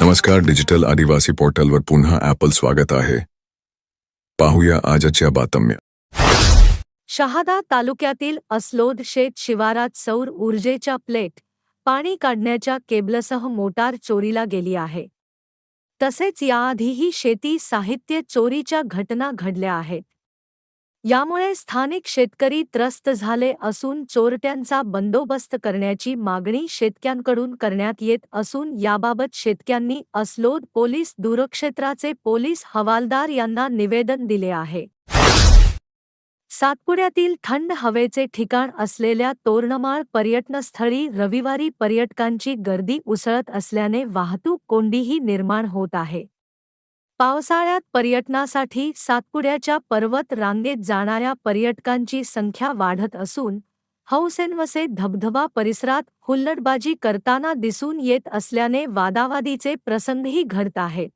नमस्कार डिजिटल आदिवासी पोर्टलवर पुन्हा ॲपल स्वागत आहे. पाहूया आजच्या बातम्या. शहादा तालुक्यातील अस्लोद शेत शिवारात सौर ऊर्जेच्या प्लेट पाणी काढण्याच्या केबलसह मोटार चोरीला गेली आहे. तसेच याआधीही शेती साहित्य चोरीच्या घटना घडल्या आहेत. यामुळे स्थानिक शेतकरी त्रस्त झाले असून चोरट्यांचा बंदोबस्त करण्याची मागणी शेतक्यांकडून करण्यात येत असून याबाबत शेतक्यांनी अस्लोद पोलीस दूरक्षेत्राचे पोलीस हवालदार यांना निवेदन दिले आहे. सातपुड्यातील थंड हवेचे ठिकाण असलेल्या तोरणमाळ पर्यटनस्थळी रविवारी पर्यटकांची गर्दी उसळत असल्याने वाहतूक कोंडीही निर्माण होत आहे. पावसाळ्यात पर्यटनासाठी सातपुड्याच्या पर्वत रांगेत जाणाऱ्या पर्यटकांची संख्या वाढत असून हौसेनवसे धबधबा परिसरात हुल्लडबाजी करताना दिसून येत असल्याने वादावादीचे प्रसंगही घडत आहेत.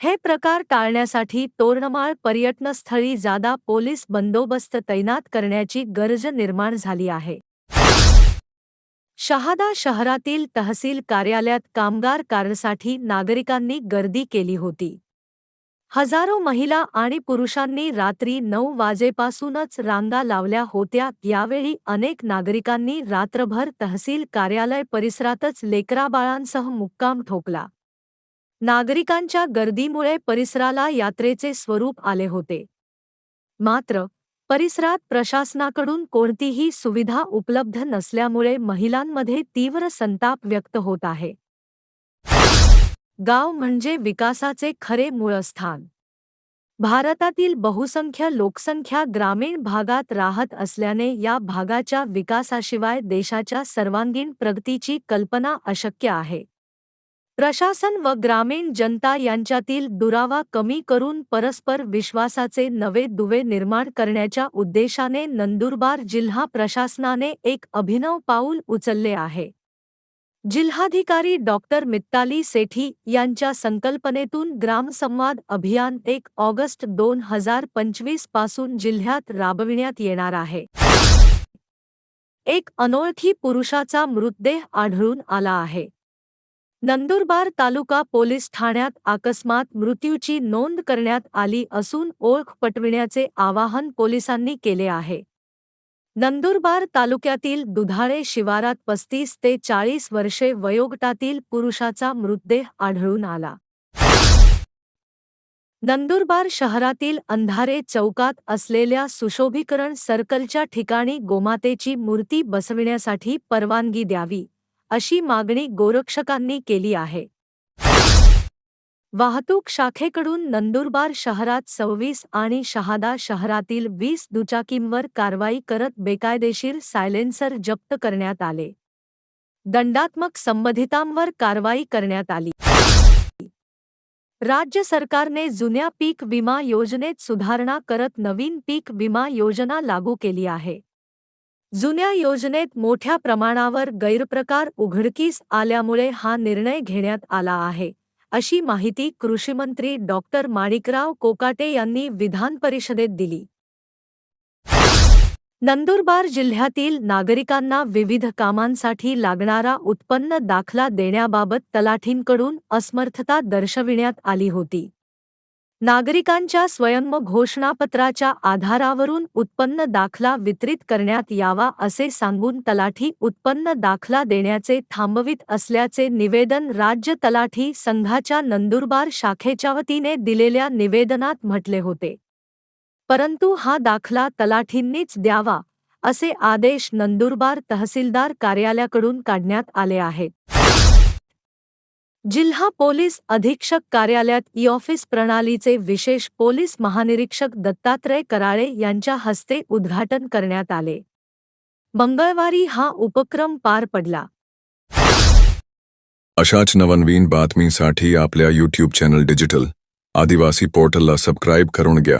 हे प्रकार टाळण्यासाठी तोरणमाळ पर्यटनस्थळी जादा पोलीस बंदोबस्त तैनात करण्याची गरज निर्माण झाली आहे. शहादा शहरातील तहसील कार्यालयात कामगार कारसाठी नागरिकांनी गर्दी केली होती. हजारो महिला आणि पुरुषांनी रात्री नऊ वाजेपासूनच रांगा लावल्या होत्या. यावेळी अनेक नागरिकांनी रात्रभर तहसील कार्यालय परिसरातच लेकराबाळांसह मुक्काम ठोकला. नागरिकांच्या गर्दीमुळे परिसराला यात्रेचे स्वरूप आले होते. मात्र परिसरात प्रशासनाकडून कोणतीही सुविधा उपलब्ध नसल्यामुळे महिलांमध्ये तीव्र संताप व्यक्त होत आहे. गाव म्हणजे विकासाचे खरे मूळस्थान. भारतातील बहुसंख्य लोकसंख्या ग्रामीण भागात राहत असल्याने या भागाच्या विकासाशिवाय देशाच्या सर्वांगीण प्रगतीची कल्पना अशक्य आहे. प्रशासन व ग्रामीण जनता यांच्यातील दुरावा कमी करून परस्पर विश्वासाचे नवे दुवे निर्माण करण्याच्या उद्देशाने नंदुरबार जिल्हा प्रशासनाने एक अभिनव पाऊल उचलले आहे. जिल्हाधिकारी डॉक्टर मित्ताली सेठी यांच्या संकल्पनेतून ग्रामसंवाद अभियान एक ऑगस्ट दोन हजार पंचवीसपासून जिल्ह्यात राबविण्यात येणार आहे. एक अनोळखी पुरुषाचा मृतदेह आढळून आला आहे. नंदुरबार तालुका पोलीस ठाण्यात अकस्मात मृत्यूची नोंद करण्यात आली असून ओळख पटविण्याचे आवाहन पोलिसांनी केले आहे. नंदुरबार तालुक्यातील दुधाळे शिवारात पस्तीस ते चाळीस वर्षे वयोगटातील पुरुषाचा मृतदेह आढळून आला. नंदुरबार शहरातील अंधारे चौकात असलेल्या सुशोभीकरण सर्कलच्या ठिकाणी गोमातेची मूर्ती बसविण्यासाठी परवानगी द्यावी अशी मागणी गोरक्षकांनी केली आहे. वाहतूक शाखेकडून नंदुरबार शहरात सव्वीस आणि शहादा शहरातील वीस दुचाकींवर कारवाई करत बेकायदेशीर सायलेन्सर जप्त करण्यात आले. दंडात्मक संबंधितांवर कारवाई करण्यात आली. राज्य सरकारने जुन्या पीक विमा योजनेत सुधारणा करत नवीन पीक विमा योजना लागू केली आहे. जुन्या योजनेत मोठ्या प्रमाणावर गैरप्रकार उघडकीस आल्यामुळे हा निर्णय घेण्यात आला आहे. अशी माहिती कृषीमंत्री डॉक्टर माणिकराव कोकाटे यांनी विधान परिषदेत दिली. नंदुरबार जिल्ह्यातील नागरिकांना विविध कामांसाठी लागणारा उत्पन्न दाखला देण्याबाबत तलाठींकडून असमर्थता दर्शविण्यात आली होती. नागरिकांच्या स्वयंम घोषणापत्राच्या आधारावरून उत्पन्न दाखला वितरित करण्यात यावा असे सांगून तलाठी उत्पन्न दाखला देण्याचे थांबवित असल्याचे निवेदन राज्य तलाठी संघाच्या नंदुरबार शाखेच्या वतीने दिलेल्या निवेदनात म्हटले होते. परंतु हा दाखला तलाठींनीच द्यावा असे आदेश नंदुरबार तहसीलदार कार्यालयाकडून काढण्यात आले आहेत. जिल्हा पोलीस अधीक्षक कार्यालयात ई ऑफिस प्रणालीचे विशेष पोलीस महानिरीक्षक दत्तात्रय कराळे यांच्या हस्ते उद्घाटन करण्यात आले. मंगळवारी हा उपक्रम पार पडला. अशाच नवनवीन बातमीसाठी आपल्या यूट्यूब चॅनल डिजिटल आदिवासी पोर्टलला सबस्क्राईब करून घ्या.